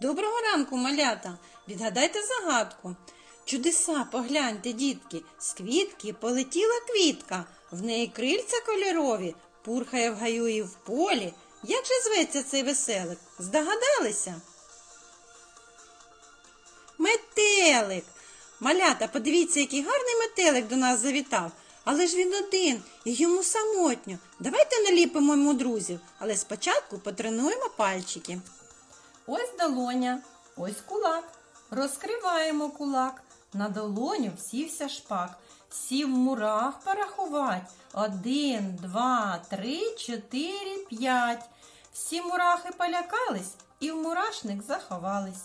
Доброго ранку, малята! Відгадайте загадку. Чудеса, погляньте, дітки, з квітки полетіла квітка, в неї крильця кольорові, пурхає в гаю і в полі. Як же зветься цей веселик? Здогадалися? Метелик. Малята, подивіться, який гарний метелик до нас завітав. Але ж він один і йому самотньо. Давайте наліпимо йому друзів, але спочатку потренуємо пальчики. Ось долоня, ось кулак. Розкриваємо кулак. На долоню всівся шпак. Сів в мурах порахувать. Один, два, три, чотири, п'ять. Всі мурахи полякались і в мурашник заховались.